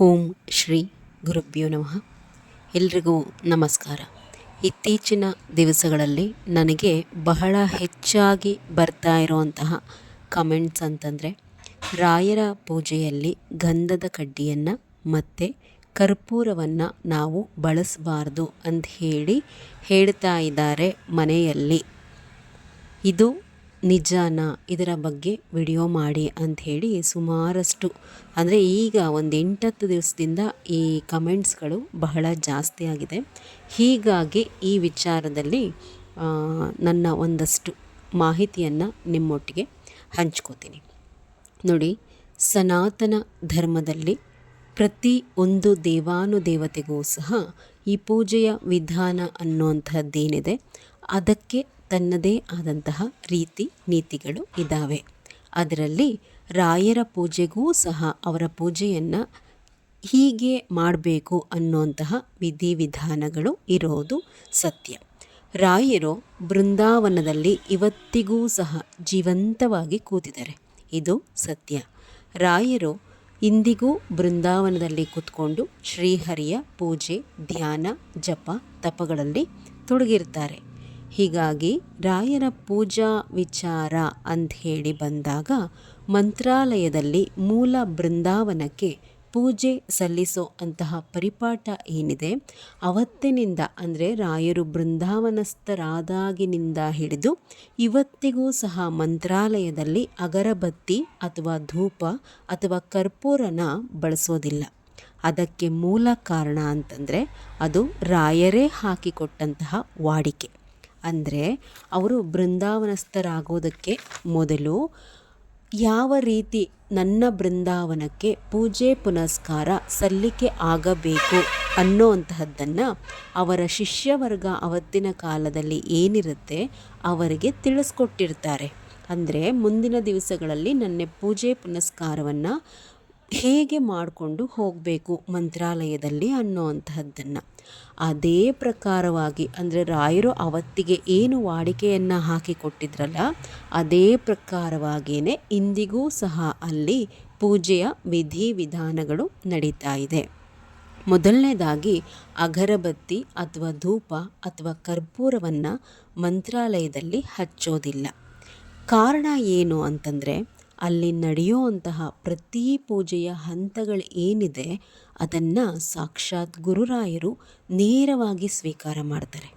ಓಂ ಶ್ರೀ ಗುರುಭ್ಯೋ ನಮಃ. ಎಲ್ರಿಗೂ ನಮಸ್ಕಾರ. ಇತ್ತೀಚಿನ ದಿವಸಗಳಲ್ಲಿ ನನಗೆ ಬಹಳ ಹೆಚ್ಚಾಗಿ ಬರ್ತಾ ಇರುವಂತಹ ಕಮೆಂಟ್ಸ್ ಅಂತಂದರೆ, ರಾಯರ ಪೂಜೆಯಲ್ಲಿ ಗಂಧದ ಕಡ್ಡಿಯನ್ನು ಮತ್ತು ಕರ್ಪೂರವನ್ನು ನಾವು ಬಳಸಬಾರ್ದು ಅಂತ ಹೇಳಿ ಹೇಳ್ತಾ ಇದ್ದಾರೆ ಮನೆಯಲ್ಲಿ. ಇದು ನಿಜಾನ ಇದರ ಬಗ್ಗೆ ವಿಡಿಯೋ ಮಾಡಿ ಅಂಥೇಳಿ ಸುಮಾರಷ್ಟು, ಅಂದರೆ ಈಗ ಒಂದು ಎಂಟತ್ತು ದಿವಸದಿಂದ ಈ ಕಮೆಂಟ್ಸ್ಗಳು ಬಹಳ ಜಾಸ್ತಿ ಆಗಿದೆ. ಹೀಗಾಗಿ ಈ ವಿಚಾರದಲ್ಲಿ ನನ್ನ ಒಂದಷ್ಟು ಮಾಹಿತಿಯನ್ನು ನಿಮ್ಮೊಟ್ಟಿಗೆ ಹಂಚ್ಕೋತೀನಿ. ನೋಡಿ, ಸನಾತನ ಧರ್ಮದಲ್ಲಿ ಪ್ರತಿ ಒಂದು ದೇವಾನುದೇವತೆಗೂ ಸಹ ಈ ಪೂಜೆಯ ವಿಧಾನ ಅನ್ನುವಂಥದ್ದೇನಿದೆ ಅದಕ್ಕೆ ತನ್ನದೇ ಆದಂತಹ ರೀತಿ ನೀತಿಗಳು ಇದ್ದಾವೆ. ಅದರಲ್ಲಿ ರಾಯರ ಪೂಜೆಗೂ ಸಹ ಅವರ ಪೂಜೆಯನ್ನು ಹೀಗೆ ಮಾಡಬೇಕು ಅನ್ನುವಂತಹ ವಿಧಿವಿಧಾನಗಳು ಇರೋದು ಸತ್ಯ. ರಾಯರು ಬೃಂದಾವನದಲ್ಲಿ ಇವತ್ತಿಗೂ ಸಹ ಜೀವಂತವಾಗಿ ಕೂತಿದ್ದಾರೆ. ಇದು ಸತ್ಯ. ರಾಯರು ಇಂದಿಗೂ ಬೃಂದಾವನದಲ್ಲಿ ಕೂತ್ಕೊಂಡು ಶ್ರೀಹರಿಯ ಪೂಜೆ, ಧ್ಯಾನ, ಜಪ, ತಪಗಳಲ್ಲಿ ತೊಡಗಿರ್ತಾರೆ. ಹೀಗಾಗಿ ರಾಯರ ಪೂಜಾ ವಿಚಾರ ಅಂತ ಹೇಳಿ ಬಂದಾಗ ಮಂತ್ರಾಲಯದಲ್ಲಿ ಮೂಲ ಬೃಂದಾವನಕ್ಕೆ ಪೂಜೆ ಸಲ್ಲಿಸೋ ಅಂತಹ ಪರಿಪಾಠ ಏನಿದೆ, ಅವತ್ತಿನಿಂದ ಅಂದರೆ ರಾಯರು ಬೃಂದಾವನಸ್ಥರಾದಾಗಿನಿಂದ ಹಿಡಿದು ಇವತ್ತಿಗೂ ಸಹ ಮಂತ್ರಾಲಯದಲ್ಲಿ ಅಗರಬತ್ತಿ ಅಥವಾ ಧೂಪ ಅಥವಾ ಕರ್ಪೂರನ ಬಳಸೋದಿಲ್ಲ. ಅದಕ್ಕೆ ಮೂಲ ಕಾರಣ ಅಂತಂದರೆ ಅದು ರಾಯರೇ ಹಾಕಿಕೊಟ್ಟಂತಹ ವಾಡಿಕೆ. ಅಂದರೆ ಅವರು ಬೃಂದಾವನಸ್ಥರಾಗೋದಕ್ಕೆ ಮೊದಲು ಯಾವ ರೀತಿ ನನ್ನ ಬೃಂದಾವನಕ್ಕೆ ಪೂಜೆ ಪುನಸ್ಕಾರ ಸಲ್ಲಿಕೆ ಆಗಬೇಕು ಅನ್ನೋವಂತಹದ್ದನ್ನು ಅವರ ಶಿಷ್ಯವರ್ಗ ಅವತ್ತಿನ ಕಾಲದಲ್ಲಿ ಏನಿರುತ್ತೆ ಅವರಿಗೆ ತಿಳಿಸ್ಕೊಟ್ಟಿರ್ತಾರೆ. ಅಂದರೆ ಮುಂದಿನ ದಿವಸಗಳಲ್ಲಿ ನನ್ನ ಪೂಜೆ ಪುನಸ್ಕಾರವನ್ನು ಹೇಗೆ ಮಾಡಿಕೊಂಡು ಹೋಗಬೇಕು ಮಂತ್ರಾಲಯದಲ್ಲಿ ಅನ್ನೋವಂತಹದ್ದನ್ನು. ಅದೇ ಪ್ರಕಾರವಾಗಿ ಅಂದರೆ ರಾಯರು ಅವತ್ತಿಗೆ ಏನು ವಾಡಿಕೆಯನ್ನು ಹಾಕಿಕೊಟ್ಟಿದ್ರಲ್ಲ, ಅದೇ ಪ್ರಕಾರವಾಗಿಯೇ ಇಂದಿಗೂ ಸಹ ಅಲ್ಲಿ ಪೂಜೆಯ ವಿಧಿ ವಿಧಾನಗಳು ನಡೀತಾ ಇದೆ. ಮೊದಲನೇದಾಗಿ ಅಗರಬತ್ತಿ ಅಥವಾ ಧೂಪ ಅಥವಾ ಕರ್ಪೂರವನ್ನು ಮಂತ್ರಾಲಯದಲ್ಲಿ ಹಚ್ಚೋದಿಲ್ಲ. ಕಾರಣ ಏನು ಅಂತಂದರೆ ಅಲ್ಲಿ ನಡೆಯುವಂತಹ ಪ್ರತಿ ಪೂಜೆಯ ಹಂತಗಳು ಏನಿದೆ, ಅದನ್ನು ಸಾಕ್ಷಾತ್ ಗುರುರಾಯರು ನೇರವಾಗಿ ಸ್ವೀಕಾರ ಮಾಡ್ತಾರೆ.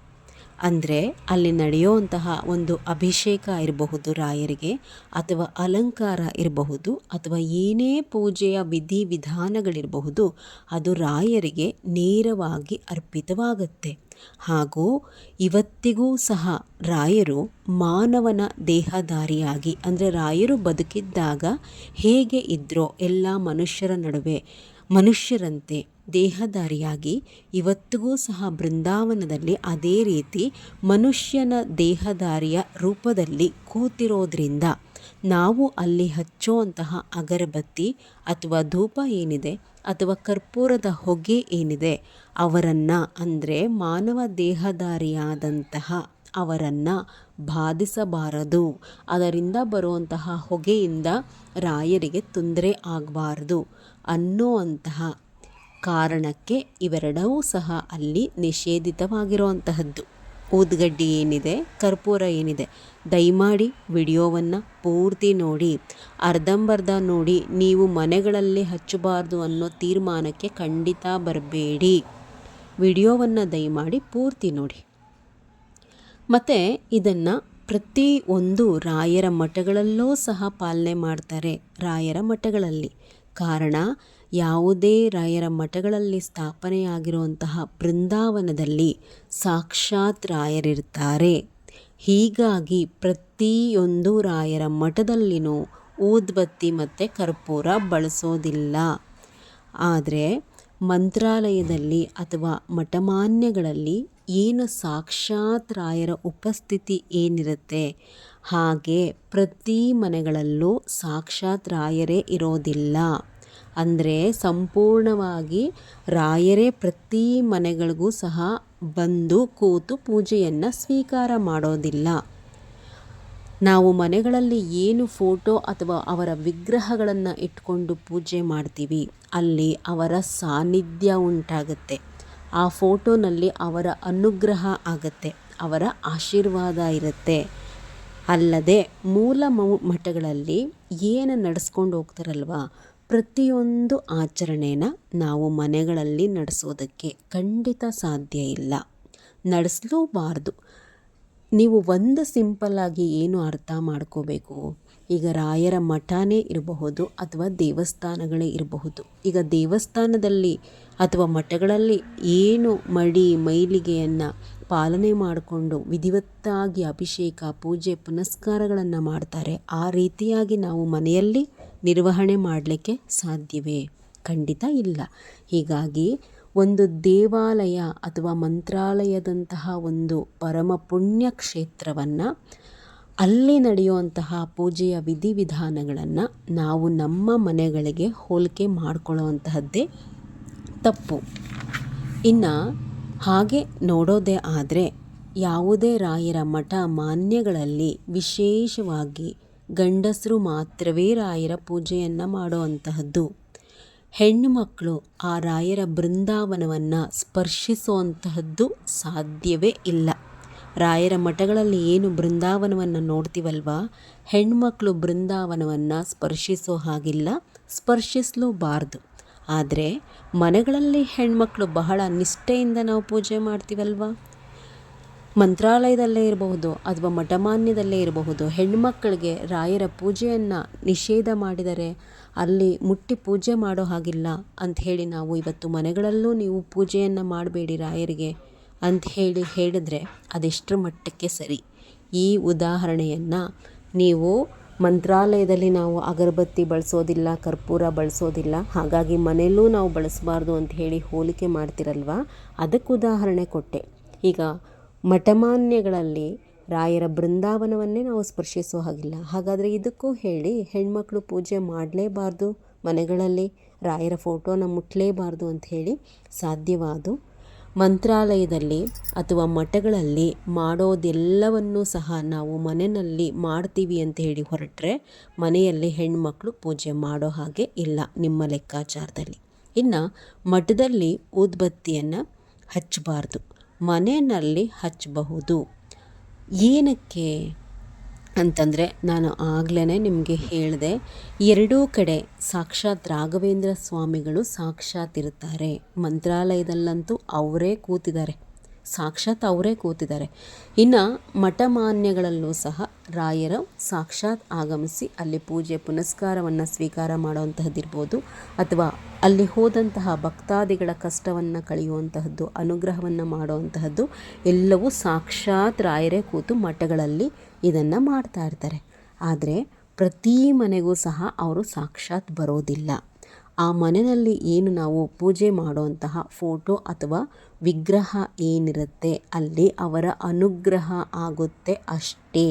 ಅಂದರೆ ಅಲ್ಲಿ ನಡೆಯುವಂತಹ ಒಂದು ಅಭಿಷೇಕ ಇರಬಹುದು ರಾಯರಿಗೆ, ಅಥವಾ ಅಲಂಕಾರ ಇರಬಹುದು, ಅಥವಾ ಏನೇ ಪೂಜೆಯ ವಿಧಿ ವಿಧಾನಗಳಿರಬಹುದು ಅದು ರಾಯರಿಗೆ ನೇರವಾಗಿ ಅರ್ಪಿತವಾಗುತ್ತೆ. ಹಾಗೂ ಇವತ್ತಿಗೂ ಸಹ ರಾಯರು ಮಾನವನ ದೇಹಧಾರಿಯಾಗಿ, ಅಂದರೆ ರಾಯರು ಬದುಕಿದ್ದಾಗ ಹೇಗೆ ಇದ್ರೋ ಎಲ್ಲ ಮನುಷ್ಯರ ನಡುವೆ, ಮನುಷ್ಯರಂತೆ ದೇಹಧಾರಿಯಾಗಿ ಇವತ್ತಿಗೂ ಸಹ ಬೃಂದಾವನದಲ್ಲಿ ಅದೇ ರೀತಿ ಮನುಷ್ಯನ ದೇಹಧಾರಿಯ ರೂಪದಲ್ಲಿ ಕೂತಿರೋದ್ರಿಂದ ನಾವು ಅಲ್ಲಿ ಹಚ್ಚುವಂತಹ ಅಗರಬತ್ತಿ ಅಥವಾ ಧೂಪ ಏನಿದೆ ಅಥವಾ ಕರ್ಪೂರದ ಹೊಗೆ ಏನಿದೆ ಅವರನ್ನು ಅಂದರೆ ಮಾನವ ದೇಹಧಾರಿಯಾದಂತಹ ಅವರನ್ನು ಬಾಧಿಸಬಾರದು. ಅದರಿಂದ ಬರುವಂತಹ ಹೊಗೆಯಿಂದ ರಾಯರಿಗೆ ತೊಂದರೆ ಆಗಬಾರದು ಅನ್ನುವಂತಹ ಕಾರಣಕ್ಕೆ ಇವೆರಡೂ ಸಹ ಅಲ್ಲಿ ನಿಷೇಧಿತವಾಗಿರುವಂತಹದ್ದು. ಊದ್ಗಡ್ಡಿ ಏನಿದೆ? ಕರ್ಪೂರ ಏನಿದೆ? ದಯಮಾಡಿ ವಿಡಿಯೋವನ್ನು ಪೂರ್ತಿ ನೋಡಿ. ಅರ್ಧಂಬರ್ಧ ನೋಡಿ. ನೀವು ಮನೆಗಳಲ್ಲಿ ಹಚ್ಚಬಾರ್ದು ಅನ್ನೋ ತೀರ್ಮಾನಕ್ಕೆ ಖಂಡಿತ ಬರಬೇಡಿ. ವಿಡಿಯೋವನ್ನು ದಯಮಾಡಿ ಪೂರ್ತಿ ನೋಡಿ. ಮತ್ತು ಇದನ್ನು ಪ್ರತಿ ಒಂದು ರಾಯರ ಮಠಗಳಲ್ಲೂ ಸಹ ಪಾಲನೆ ಮಾಡ್ತಾರೆ. ರಾಯರ ಮಠಗಳಲ್ಲಿ. ಕಾರಣ ಯಾವುದೇ ರಾಯರ ಮಠಗಳಲ್ಲಿ ಸ್ಥಾಪನೆಯಾಗಿರುವಂತಹ ಬೃಂದಾವನದಲ್ಲಿ ಸಾಕ್ಷಾತ್ ರಾಯರಿರ್ತಾರೆ. ಹೀಗಾಗಿ ಪ್ರತಿಯೊಂದು ರಾಯರ ಮಠದಲ್ಲಿನೂ ಊದ್ಬತ್ತಿ ಮತ್ತು ಕರ್ಪೂರ ಬಳಸೋದಿಲ್ಲ. ಆದರೆ ಮಂತ್ರಾಲಯದಲ್ಲಿ ಅಥವಾ ಮಠಮಾನ್ಯಗಳಲ್ಲಿ ಏನು ಸಾಕ್ಷಾತ್ ರಾಯರ ಉಪಸ್ಥಿತಿ ಏನಿರುತ್ತೆ? ಹಾಗೆ ಪ್ರತಿ ಮನೆಗಳಲ್ಲೂ ಸಾಕ್ಷಾತ್ ರಾಯರೇ ಇರೋದಿಲ್ಲ. ಅಂದರೆ ಸಂಪೂರ್ಣವಾಗಿ ರಾಯರೇ ಪ್ರತಿ ಮನೆಗಳಿಗೂ ಸಹ ಬಂದು ಕೂತು ಪೂಜೆಯನ್ನು ಸ್ವೀಕಾರ ಮಾಡೋದಿಲ್ಲ. ನಾವು ಮನೆಗಳಲ್ಲಿ ಏನು ಫೋಟೋ ಅಥವಾ ಅವರ ವಿಗ್ರಹಗಳನ್ನು ಇಟ್ಕೊಂಡು ಪೂಜೆ ಮಾಡ್ತೀವಿ, ಅಲ್ಲಿ ಅವರ ಸಾನ್ನಿಧ್ಯ ಉಂಟಾಗುತ್ತೆ. ಆ ಫೋಟೋನಲ್ಲಿ ಅವರ ಅನುಗ್ರಹ ಆಗುತ್ತೆ, ಅವರ ಆಶೀರ್ವಾದ ಇರುತ್ತೆ. ಅಲ್ಲದೆ ಮೂಲ ಮಠಗಳಲ್ಲಿ ಏನು ನಡೆಸ್ಕೊಂಡು ಹೋಗ್ತಾರಲ್ವ ಪ್ರತಿಯೊಂದು ಆಚರಣೆನ ನಾವು ಮನೆಗಳಲ್ಲಿ ನಡೆಸೋದಕ್ಕೆ ಖಂಡಿತ ಸಾಧ್ಯ ಇಲ್ಲ. ನಡೆಸಲೂಬಾರ್ದು. ನೀವು ಒಂದು ಸಿಂಪಲ್ಲಾಗಿ ಏನು ಅರ್ಥ ಮಾಡ್ಕೋಬೇಕು? ಈಗ ರಾಯರ ಮಠನೇ ಇರಬಹುದು ಅಥವಾ ದೇವಸ್ಥಾನಗಳೇ ಇರಬಹುದು. ಈಗ ದೇವಸ್ಥಾನದಲ್ಲಿ ಅಥವಾ ಮಠಗಳಲ್ಲಿ ಏನು ಮಡಿ ಮೈಲಿಗೆಯನ್ನು ಪಾಲನೆ ಮಾಡಿಕೊಂಡು ವಿಧಿವತ್ತಾಗಿ ಅಭಿಷೇಕ, ಪೂಜೆ, ಪುನಸ್ಕಾರಗಳನ್ನು ಮಾಡ್ತಾರೆ, ಆ ರೀತಿಯಾಗಿ ನಾವು ಮನೆಯಲ್ಲಿ ನಿರ್ವಹಣೆ ಮಾಡಲಿಕ್ಕೆ ಸಾಧ್ಯವೇ? ಖಂಡಿತ ಇಲ್ಲ. ಹೀಗಾಗಿ ಒಂದು ದೇವಾಲಯ ಅಥವಾ ಮಂತ್ರಾಲಯದಂತಹ ಒಂದು ಪರಮ ಪುಣ್ಯ ಕ್ಷೇತ್ರವನ್ನು ಅಲ್ಲಿ ನಡೆಯುವಂತಹ ಪೂಜೆಯ ವಿಧಿವಿಧಾನಗಳನ್ನು ನಾವು ನಮ್ಮ ಮನೆಗಳಿಗೆ ಹೋಲಿಕೆ ಮಾಡಿಕೊಳ್ಳುವಂತಹದ್ದೇ ತಪ್ಪು. ಇನ್ನು ಹಾಗೆ ನೋಡೋದೇ ಆದರೆ ಯಾವುದೇ ರಾಯರ ಮಠ ಮಾನ್ಯಗಳಲ್ಲಿ ವಿಶೇಷವಾಗಿ ಗಂಡಸರು ಮಾತ್ರವೇ ರಾಯರ ಪೂಜೆಯನ್ನು ಮಾಡುವಂತಹದ್ದು. ಹೆಣ್ಣು ಮಕ್ಕಳು ಆ ರಾಯರ ಬೃಂದಾವನವನ್ನು ಸ್ಪರ್ಶಿಸುವಂತಹದ್ದು ಸಾಧ್ಯವೇ ಇಲ್ಲ. ರಾಯರ ಮಠಗಳಲ್ಲಿ ಏನು ಬೃಂದಾವನವನ್ನು ನೋಡ್ತೀವಲ್ವಾ? ಹೆಣ್ಮಕ್ಳು ಬೃಂದಾವನವನ್ನು ಸ್ಪರ್ಶಿಸೋ ಹಾಗಿಲ್ಲ, ಸ್ಪರ್ಶಿಸಲೂಬಾರ್ದು. ಆದರೆ ಮನೆಗಳಲ್ಲಿ ಹೆಣ್ಮಕ್ಳು ಬಹಳ ನಿಷ್ಠೆಯಿಂದ ನಾವು ಪೂಜೆ ಮಾಡ್ತೀವಲ್ವ? ಮಂತ್ರಾಲಯದಲ್ಲೇ ಇರಬಹುದು ಅಥವಾ ಮಠಮಾನ್ಯದಲ್ಲೇ ಇರಬಹುದು. ಹೆಣ್ಮಕ್ಕಳಿಗೆ ರಾಯರ ಪೂಜೆಯನ್ನು ನಿಷೇಧ ಮಾಡಿದರೆ ಅಲ್ಲಿ ಮುಟ್ಟಿ ಪೂಜೆ ಮಾಡೋ ಹಾಗಿಲ್ಲ ಅಂಥೇಳಿ ನಾವು ಇವತ್ತು ಮನೆಗಳಲ್ಲೂ ನೀವು ಪೂಜೆಯನ್ನು ಮಾಡಬೇಡಿ ರಾಯರಿಗೆ ಅಂತ ಹೇಳಿ ಹೇಳಿದರೆ ಅದೆಷ್ಟರ ಮಟ್ಟಕ್ಕೆ ಸರಿ? ಈ ಉದಾಹರಣೆಯನ್ನು ನೀವು ಮಂತ್ರಾಲಯದಲ್ಲಿ ನಾವು ಅಗರಬತ್ತಿ ಬಳಸೋದಿಲ್ಲ, ಕರ್ಪೂರ ಬಳಸೋದಿಲ್ಲ, ಹಾಗಾಗಿ ಮನೆಯಲ್ಲೂ ನಾವು ಬಳಸಬಾರ್ದು ಅಂತ ಹೇಳಿ ಹೋಲಿಕೆ ಮಾಡ್ತಿರಲ್ವ? ಅದಕ್ಕೆ ಉದಾಹರಣೆ ಕೊಟ್ಟೆ. ಈಗ ಮಠಮಾನ್ಯಗಳಲ್ಲಿ ರಾಯರ ಬೃಂದಾವನವನ್ನೇ ನಾವು ಸ್ಪರ್ಶಿಸೋ ಹಾಗಿಲ್ಲ. ಹಾಗಾದರೆ ಇದಕ್ಕೂ ಹೇಳಿ ಹೆಣ್ಮಕ್ಳು ಪೂಜೆ ಮಾಡಲೇಬಾರ್ದು, ಮನೆಗಳಲ್ಲಿ ರಾಯರ ಫೋಟೋನ ಮುಟ್ಟಲೇಬಾರ್ದು ಅಂತ ಹೇಳಿ ಸಾಧ್ಯವಾದು. ಮಂತ್ರಾಲಯದಲ್ಲಿ ಅಥವಾ ಮಠಗಳಲ್ಲಿ ಮಾಡೋದೆಲ್ಲವನ್ನೂ ಸಹ ನಾವು ಮನೆಯಲ್ಲಿ ಮಾಡ್ತೀವಿ ಅಂತ ಹೇಳಿ ಹೊರಟ್ರೆ ಮನೆಯಲ್ಲಿ ಹೆಣ್ಮಕ್ಳು ಪೂಜೆ ಮಾಡೋ ಹಾಗೆ ಇಲ್ಲ ನಿಮ್ಮ ಲೆಕ್ಕಾಚಾರದಲ್ಲಿ. ಇನ್ನು ಮಠದಲ್ಲಿ ಊದ್ಬತ್ತಿಯನ್ನು ಹಚ್ಚಬಾರ್ದು. ಮನೆಯಲ್ಲಿ ಹಚ್ಚಬಹುದು. ಏನಕ್ಕೆ ಅಂತಂದರೆ ನಾನು ಆಗ್ಲೇ ನಿಮಗೆ ಹೇಳಿದೆ, ಎರಡೂ ಕಡೆ ಸಾಕ್ಷಾತ್ ರಾಘವೇಂದ್ರ ಸ್ವಾಮಿಗಳು ಸಾಕ್ಷಾತ್ ಇರ್ತಾರೆ ಮಂತ್ರಾಲಯದಲ್ಲಂತೂ ಅವರೇ ಕೂತಿದ್ದಾರೆ. ಸಾಕ್ಷಾತ್ ಅವರೇ ಕೂತಿದ್ದಾರೆ. ಇನ್ನು ಮಠಮಾನ್ಯಗಳಲ್ಲೂ ಸಹ ರಾಯರು ಸಾಕ್ಷಾತ್ ಆಗಮಿಸಿ ಅಲ್ಲಿ ಪೂಜೆ ಪುನಸ್ಕಾರವನ್ನು ಸ್ವೀಕಾರ ಮಾಡುವಂತಹದ್ದಿರ್ಬೋದು ಅಥವಾ ಅಲ್ಲಿ ಹೋದಂತಹ ಭಕ್ತಾದಿಗಳ ಕಷ್ಟವನ್ನು ಕಳೆಯುವಂತಹದ್ದು, ಅನುಗ್ರಹವನ್ನು ಮಾಡುವಂತಹದ್ದು ಎಲ್ಲವೂ ಸಾಕ್ಷಾತ್ ರಾಯರೇ ಕೂತು ಮಠಗಳಲ್ಲಿ ಇದನ್ನು ಮಾಡ್ತಾ ಇರ್ತಾರೆ. ಆದರೆ ಪ್ರತಿ ಮನೆಗೂ ಸಹ ಅವರು ಸಾಕ್ಷಾತ್ ಬರೋದಿಲ್ಲ. ಆ ಮನೆಯಲ್ಲಿ ಏನು ನಾವು ಪೂಜೆ ಮಾಡುವಂತಹ ಫೋಟೋ ಅಥವಾ ವಿಗ್ರಹ ಏನಿರುತ್ತೆ ಅಲ್ಲಿ ಅವರ ಅನುಗ್ರಹ ಆಗುತ್ತೆ ಅಷ್ಟೇ.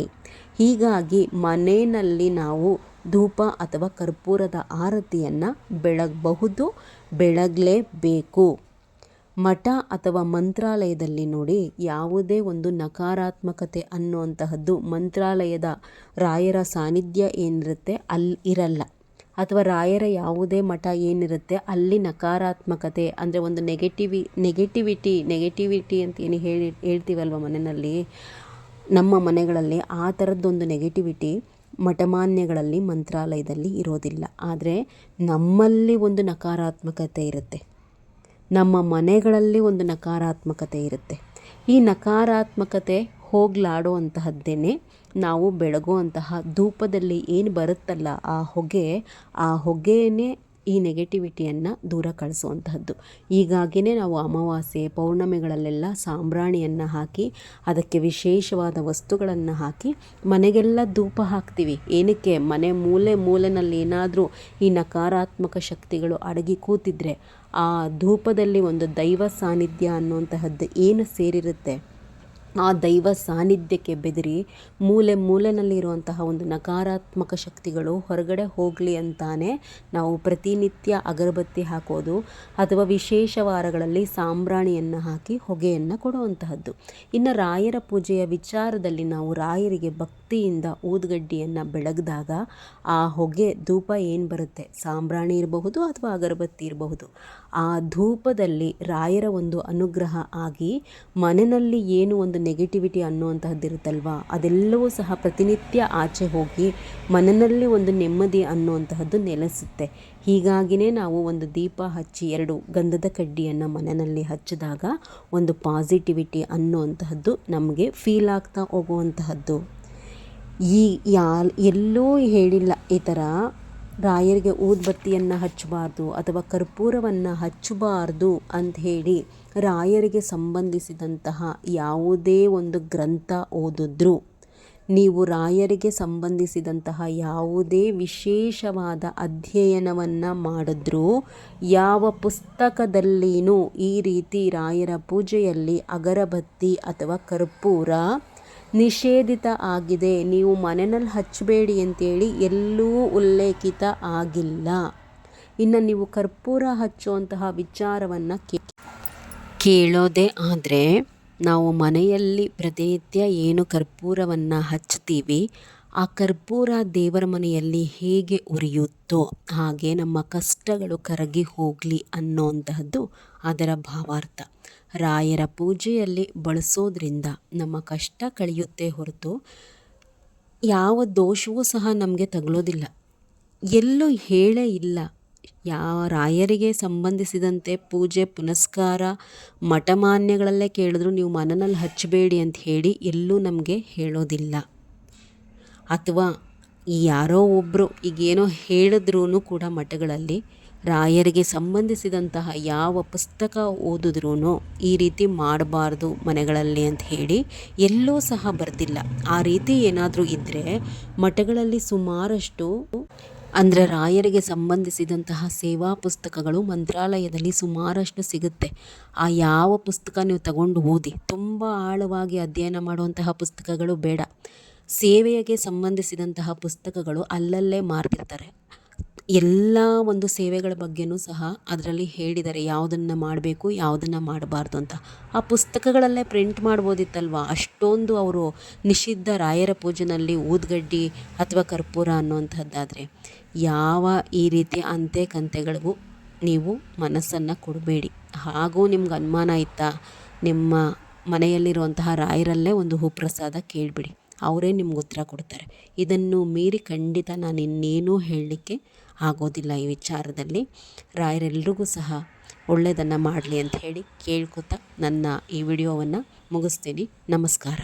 ಹೀಗಾಗಿ ಮನೆಯಲ್ಲಿ ನಾವು ಧೂಪ ಅಥವಾ ಕರ್ಪೂರದ ಆರತಿಯನ್ನು ಬೆಳಗಬಹುದು, ಬೆಳಗಲೇಬೇಕು. ಮಠ ಅಥವಾ ಮಂತ್ರಾಲಯದಲ್ಲಿ ನೋಡಿ, ಯಾವುದೇ ಒಂದು ನಕಾರಾತ್ಮಕತೆ ಅನ್ನುವಂತಹದ್ದು ಮಂತ್ರಾಲಯದ ರಾಯರ ಸಾನ್ನಿಧ್ಯ ಏನಿರುತ್ತೆ, ಅಲ್ಲಿ ಇರಲ್ಲ. ಅಥವಾ ರಾಯರ ಯಾವುದೇ ಮಠ ಏನಿರುತ್ತೆ, ಅಲ್ಲಿ ನಕಾರಾತ್ಮಕತೆ ಅಂದರೆ ಒಂದು ನೆಗೆಟಿವಿ ನೆಗೆಟಿವಿಟಿ ನೆಗೆಟಿವಿಟಿ ಅಂತ ಏನು ಹೇಳಿ, ಹೇಳ್ತೀವಲ್ವ ಮನೆಯಲ್ಲಿ? ನಮ್ಮ ಮನೆಗಳಲ್ಲಿ ಆ ಥರದ್ದೊಂದು ನೆಗೆಟಿವಿಟಿ ಮಠಮಾನ್ಯಗಳಲ್ಲಿ, ಮಂತ್ರಾಲಯದಲ್ಲಿ ಇರೋದಿಲ್ಲ. ಆದರೆ ನಮ್ಮಲ್ಲಿ ಒಂದು ನಕಾರಾತ್ಮಕತೆ ಇರುತ್ತೆ. ನಮ್ಮ ಮನೆಗಳಲ್ಲಿ ಒಂದು ನಕಾರಾತ್ಮಕತೆ ಇರುತ್ತೆ. ಈ ನಕಾರಾತ್ಮಕತೆ ಹೋಗ್ಲಾಡುವಂತಹದ್ದೇನೆ ನಾವು ಬೆಳಗುವಂತಹ ಧೂಪದಲ್ಲಿ ಏನು ಬರುತ್ತಲ್ಲ ಆ ಹೊಗೆ, ಆ ಹೊಗೆಯೇ ಈ ನೆಗೆಟಿವಿಟಿಯನ್ನು ದೂರ ಕಳಿಸುವಂತಹದ್ದು. ಹೀಗಾಗಿಯೇ ನಾವು ಅಮಾವಾಸ್ಯೆ, ಪೌರ್ಣಮಿಗಳಲ್ಲೆಲ್ಲ ಸಾಂಬ್ರಾಣಿಯನ್ನು ಹಾಕಿ, ಅದಕ್ಕೆ ವಿಶೇಷವಾದ ವಸ್ತುಗಳನ್ನು ಹಾಕಿ, ಮನೆಗೆಲ್ಲ ಧೂಪ ಹಾಕ್ತೀವಿ. ಏನಕ್ಕೆ? ಮನೆ ಮೂಲೆ ಮೂಲೆಯಲ್ಲಿ ಏನಾದರೂ ಈ ನಕಾರಾತ್ಮಕ ಶಕ್ತಿಗಳು ಅಡಗಿ ಕೂತಿದ್ರೆ ಆ ಧೂಪದಲ್ಲಿ ಒಂದು ದೈವ ಸಾನ್ನಿಧ್ಯ ಅನ್ನುವಂತಹದ್ದು ಏನು ಸೇರಿರುತ್ತೆ? ಆ ದೈವ ಸಾನ್ನಿಧ್ಯಕ್ಕೆ ಬೆದರಿ ಮೂಲೆ ಮೂಲೆಯಲ್ಲಿರುವಂತಹ ಒಂದು ನಕಾರಾತ್ಮಕ ಶಕ್ತಿಗಳು ಹೊರಗಡೆ ಹೋಗಲಿ ಅಂತಾನೆ ನಾವು ಪ್ರತಿನಿತ್ಯ ಅಗರಬತ್ತಿ ಹಾಕೋದು ಅಥವಾ ವಿಶೇಷ ವಾರಗಳಲ್ಲಿ ಸಾಂಬ್ರಾಣಿಯನ್ನು ಹಾಕಿ ಹೊಗೆಯನ್ನು ಕೊಡುವಂತಹದ್ದು. ಇನ್ನು ರಾಯರ ಪೂಜೆಯ ವಿಚಾರದಲ್ಲಿ ನಾವು ರಾಯರಿಗೆ ಭಕ್ತಿಯಿಂದ ಊದುಗಡ್ಡಿಯನ್ನು ಬೆಳಗಿದಾಗ ಆ ಹೊಗೆ ಧೂಪ ಏನು ಬರುತ್ತೆ? ಸಾಂಬ್ರಾಣಿ ಇರಬಹುದು ಅಥವಾ ಅಗರಬತ್ತಿ ಇರಬಹುದು. ಆ ಧೂಪದಲ್ಲಿ ರಾಯರ ಒಂದು ಅನುಗ್ರಹ ಆಗಿ ಮನೆಯಲ್ಲಿ ಏನು ಒಂದು ನೆಗೆಟಿವಿಟಿ ಅನ್ನುವಂತಹದ್ದು ಇರುತ್ತಲ್ವಾ ಅದೆಲ್ಲವೂ ಸಹ ಪ್ರತಿನಿತ್ಯ ಆಚೆ ಹೋಗಿ ಮನನಲ್ಲಿ ಒಂದು ನೆಮ್ಮದಿ ಅನ್ನುವಂತಹದ್ದು ನೆಲೆಸುತ್ತೆ. ಹೀಗಾಗಿಯೇ ನಾವು ಒಂದು ದೀಪ ಹಚ್ಚಿ ಎರಡು ಗಂಧದ ಕಡ್ಡಿಯನ್ನು ಮನನಲ್ಲಿ ಹಚ್ಚಿದಾಗ ಒಂದು ಪಾಸಿಟಿವಿಟಿ ಅನ್ನುವಂತಹದ್ದು ನಮಗೆ ಫೀಲ್ ಆಗ್ತಾ ಹೋಗುವಂತಹದ್ದು. ಈ ಯಾ ಎಲ್ಲೂ ಹೇಳಿಲ್ಲ ಈ ಥರ ರಾಯರಿಗೆ ಊದ್ಬತ್ತಿಯನ್ನು ಹಚ್ಚಬಾರ್ದು ಅಥವಾ ಕರ್ಪೂರವನ್ನು ಹಚ್ಚಬಾರ್ದು ಅಂತ ಹೇಳಿ ರಾಯರಿಗೆ ಸಂಬಂಧಿಸಿದಂತಹ ಯಾವುದೇ ಒಂದು ಗ್ರಂಥ ಓದಿದ್ರು. ನೀವು ರಾಯರಿಗೆ ಸಂಬಂಧಿಸಿದಂತಹ ಯಾವುದೇ ವಿಶೇಷವಾದ ಅಧ್ಯಯನವನ್ನು ಮಾಡಿದ್ರೂ ಯಾವ ಪುಸ್ತಕದಲ್ಲಿನೂ ಈ ರೀತಿ ರಾಯರ ಪೂಜೆಯಲ್ಲಿ ಅಗರಬತ್ತಿ ಅಥವಾ ಕರ್ಪೂರ ನಿಷೇಧಿತ ಆಗಿದೆ. ನೀವು ಮನೆಯಲ್ಲಿ ಹಚ್ಚಬೇಡಿ ಅಂತೇಳಿ ಎಲ್ಲೂ ಉಲ್ಲೇಖಿತ ಆಗಿಲ್ಲ. ಇನ್ನು ನೀವು ಕರ್ಪೂರ ಹಚ್ಚುವಂತಹ ವಿಚಾರವನ್ನು ಕೇಳೋದೇ ಆದರೆ ನಾವು ಮನೆಯಲ್ಲಿ ಪ್ರತಿನಿತ್ಯ ಏನು ಕರ್ಪೂರವನ್ನು ಹಚ್ತೀವಿ ಆ ಕರ್ಪೂರ ದೇವರ ಮನೆಯಲ್ಲಿ ಹೇಗೆ ಉರಿಯುತ್ತೋ ಹಾಗೆ ನಮ್ಮ ಕಷ್ಟಗಳು ಕರಗಿ ಹೋಗಲಿ ಅನ್ನೋಂತಹದ್ದು ಅದರ ಭಾವಾರ್ಥ. ರಾಯರ ಪೂಜೆಯಲ್ಲಿ ಬಳಸೋದ್ರಿಂದ ನಮ್ಮ ಕಷ್ಟ ಕಳೆಯುತ್ತೆ ಹೊರತು ಯಾವ ದೋಷವೂ ಸಹ ನಮಗೆ ತಗಲೋದಿಲ್ಲ. ಎಲ್ಲೂ ಹೇಳೇ ಇಲ್ಲ ಯಾವ ರಾಯರಿಗೆ ಸಂಬಂಧಿಸಿದಂತೆ ಪೂಜೆ, ಪುನಸ್ಕಾರ, ಮಠಮಾನ್ಯಗಳಲ್ಲೇ ಕೇಳಿದ್ರು ನೀವು ಮನನಲ್ಲಿ ಹಚ್ಚಬೇಡಿ ಅಂತ ಹೇಳಿ ಎಲ್ಲೂ ನಮಗೆ ಹೇಳೋದಿಲ್ಲ. ಅಥವಾ ಯಾರೋ ಒಬ್ಬರು ಈಗೇನೋ ಹೇಳಿದ್ರೂ ಕೂಡ ಮಠಗಳಲ್ಲಿ ರಾಯರಿಗೆ ಸಂಬಂಧಿಸಿದಂತಹ ಯಾವ ಪುಸ್ತಕ ಓದಿದ್ರೂ ಈ ರೀತಿ ಮಾಡಬಾರ್ದು ಮನೆಗಳಲ್ಲಿ ಅಂತ ಹೇಳಿ ಎಲ್ಲೂ ಸಹ ಬರ್ತಿಲ್ಲ ಆ ರೀತಿ ಏನಾದರೂ ಇದ್ದರೆ ಮಠಗಳಲ್ಲಿ ಸುಮಾರಷ್ಟು ಅಂದರೆ ರಾಯರಿಗೆ ಸಂಬಂಧಿಸಿದಂತಹ ಸೇವಾ ಪುಸ್ತಕಗಳು ಮಂತ್ರಾಲಯದಲ್ಲಿ ಸುಮಾರಷ್ಟು ಸಿಗುತ್ತೆ. ಆ ಯಾವ ಪುಸ್ತಕ ನೀವು ತಗೊಂಡು ಓದಿ, ತುಂಬ ಆಳವಾಗಿ ಅಧ್ಯಯನ ಮಾಡುವಂತಹ ಪುಸ್ತಕಗಳು ಬೇಡ. ಸೇವೆಗೆ ಸಂಬಂಧಿಸಿದಂತಹ ಪುಸ್ತಕಗಳು ಅಲ್ಲಲ್ಲೇ ಮಾರ್ತಿರ್ತಾರೆ ಎಲ್ಲ ಒಂದು ಸೇವೆಗಳ ಬಗ್ಗೆಯೂ ಸಹ ಅದರಲ್ಲಿ ಹೇಳಿದ್ದಾರೆ ಯಾವುದನ್ನು ಮಾಡಬೇಕು, ಯಾವುದನ್ನು ಮಾಡಬಾರ್ದು ಅಂತ. ಆ ಪುಸ್ತಕಗಳಲ್ಲೇ ಪ್ರಿಂಟ್ ಮಾಡ್ಬೋದಿತ್ತಲ್ವ? ಅಷ್ಟೊಂದು ಅವರು ನಿಷಿದ್ಧ ರಾಯರ ಪೂಜೆನಲ್ಲಿ ಊದ್ಗಡ್ಡಿ ಅಥವಾ ಕರ್ಪೂರ ಅನ್ನುವಂಥದ್ದಾದರೆ ಯಾವ ಈ ರೀತಿಯ ಅಂತೆ ಕಂತೆಗಳಿಗೂ ನೀವು ಮನಸ್ಸನ್ನು ಕೊಡಬೇಡಿ. ಹಾಗೂ ನಿಮ್ಗೆ ಅನುಮಾನ ಇತ್ತಾ ನಿಮ್ಮ ಮನೆಯಲ್ಲಿರುವಂತಹ ರಾಯರಲ್ಲೇ ಒಂದು ಹೂಪ್ರಸಾದ ಕೇಳಿಬಿಡಿ. ಅವರೇ ನಿಮ್ಗೆ ಉತ್ತರ ಕೊಡ್ತಾರೆ. ಇದನ್ನು ಮೀರಿ ಖಂಡಿತ ನಾನು ಇನ್ನೇನೂ ಹೇಳಲಿಕ್ಕೆ ಆಗೋದಿಲ್ಲ ಈ ವಿಚಾರದಲ್ಲಿ. ರಾಯರೆಲ್ರಿಗೂ ಸಹ ಒಳ್ಳೆಯದನ್ನು ಮಾಡಲಿ ಅಂತ ಹೇಳಿ ಕೇಳ್ಕೊತಾ ನನ್ನ ಈ ವಿಡಿಯೋವನ್ನು ಮುಗಿಸ್ತೀನಿ. ನಮಸ್ಕಾರ.